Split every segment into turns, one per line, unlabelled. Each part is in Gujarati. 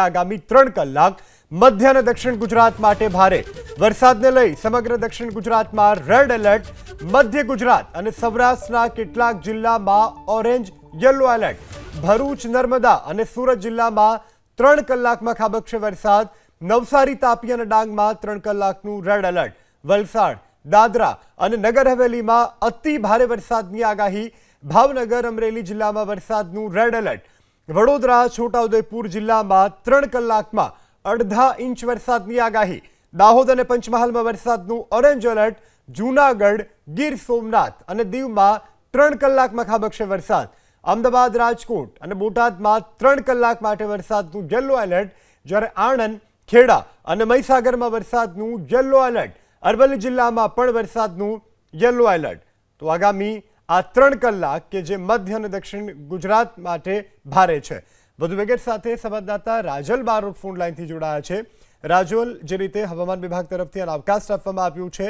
આગામી ત્રણ કલાક મધ્ય અને દક્ષિણ ગુજરાત માટે ભારે. વરસાદને લઈ સમગ્ર દક્ષિણ ગુજરાતમાં રેડ એલર્ટ મધ્ય ગુજરાત અને સૌરાષ્ટ્રના કેટલાક જિલ્લામાં orange yellow alert Bharuch, Narmada અને સુરત જિલ્લામાં ત્રણ કલાકમાં ખાબકશે વરસાદ. નવસારી, તાપી અને ડાંગમાં ત્રણ કલાકનું રેડ એલર્ટ વલસાડ, દાદરા અને નગર હવેલીમાં અતિ ભારે વરસાદની આગાહી. ભાવનગર, અમરેલી જિલ્લામાં વરસાદનું રેડ એલર્ટ વડોદરા, છોટાઉદેપુર જિલ્લામાં ત્રણ કલાકમાં અડધા ઇંચ વરસાદની આગાહી. દાહોદ અને પંચમહાલમાં વરસાદનું ઓરેન્જ એલર્ટ, જૂનાગઢ, ગીર સોમનાથ અને દીવમાં ત્રણ કલાકમાં ખાબકશે વરસાદ. અમદાવાદ, રાજકોટ અને બોટાદમાં ત્રણ કલાક માટે વરસાદનું યલો એલર્ટ, જ્યારે આણંદ, ખેડા અને મહીસાગરમાં વરસાદનું યલો એલર્ટ. અરવલ્લી જિલ્લામાં પણ વરસાદનું યલો એલર્ટ. તો આગામી આ ત્રણ કલાક કે જે મધ્ય અને દક્ષિણ ગુજરાત માટે ભારે છે. વધુ વિગત સાથે સંવાદદાતા રાજલ બારોટ ફોન લાઈનથી જોડાયા છે. રાજોલ, જે રીતે હવામાન વિભાગ તરફથી અવકાશ આપવામાં આવ્યું છે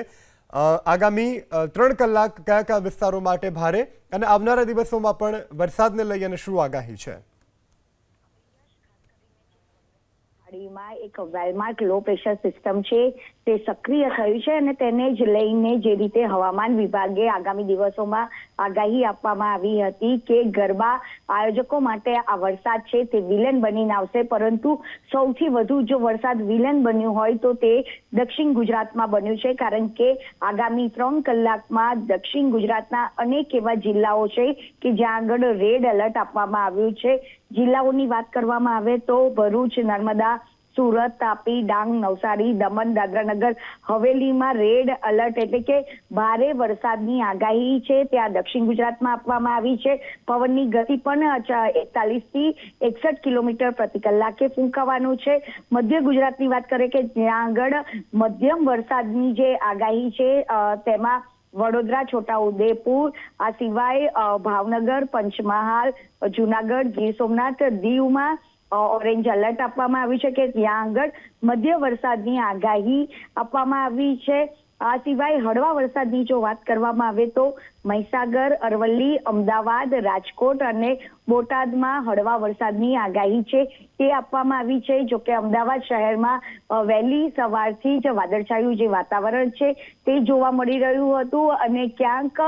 આગામી ત્રણ કલાક કયા કયા વિસ્તારો માટે ભારે અને આવનારા દિવસોમાં પણ વરસાદને લઈ અને શું આગાહી છે?
વાડીમાં એક વેલમાર્ક લો પ્રેશર સિસ્ટમ છે, તે સક્રિય થયું છે અને તેને જ લઈને જે રીતે હવામાન વિભાગે આગામી દિવસોમાં આગાહી આપવામાં આવી હતી કે ગરબા આયોજકો માટે આ વરસાદ છે તે વિલન બનીને આવશે, પરંતુ સૌથી વધુ જો વરસાદ વિલન બન્યું હોય તો તે દક્ષિણ ગુજરાતમાં બન્યું છે, કારણ કે આગામી ત્રણ કલાકમાં દક્ષિણ ગુજરાતના અનેક એવા જિલ્લાઓ છે કે જ્યાં આગળ રેડ એલર્ટ આપવામાં આવ્યું છે. જિલ્લાઓની વાત કરવામાં આવે તો ભરૂચ, નર્મદા, સુરત, તાપી, ડાંગ, નવસારી, દમણ, દાદરાનગર, હવેલીમાં રેડ એલર્ટ એટલે કે ભારે વરસાદની આગાહી છે. ત્યાં દક્ષિણ ગુજરાતમાં આપવામાં આવી છે. પવનની ગતિ પણ એકતાલીસથી એકસઠ કિલોમીટર પ્રતિ કલાકે ફૂંકાવાનું છે. મધ્ય ગુજરાતની વાત કરીએ કે જ્યાં આગળ મધ્યમ વરસાદની જે આગાહી છે તેમાં વડોદરા, છોટાઉદેપુર, આ સિવાય ભાવનગર, પંચમહાલ, જુનાગઢ, ગીર સોમનાથ, દીવમાં ઓરેન્જ એલર્ટ આપવામાં આવ્યું છે કે ત્યાં આગળ મધ્ય વરસાદની આગાહી આપવામાં આવી છે. આ સિવાય હળવા વરસાદની જો વાત કરવામાં આવે તો મહીસાગર, અરવલ્લી, અમદાવાદ, રાજકોટ અને બોટાદમાં હળવા વરસાદની આગાહી છે. તે આપવામાં આવી છે. જો કે અમદાવાદ શહેરમાં વહેલી સવારથી જ વાદળછાયું જે વાતાવરણ છે તે જોવા મળી રહ્યું હતું અને ક્યાંક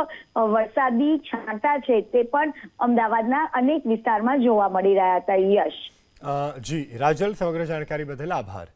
વરસાદી છાંટા છે તે પણ અમદાવાદના અનેક વિસ્તારમાં જોવા મળી રહ્યા હતા. યશ.
જી, રાજલ સમગ્ર જાણકારી બદલ આભાર.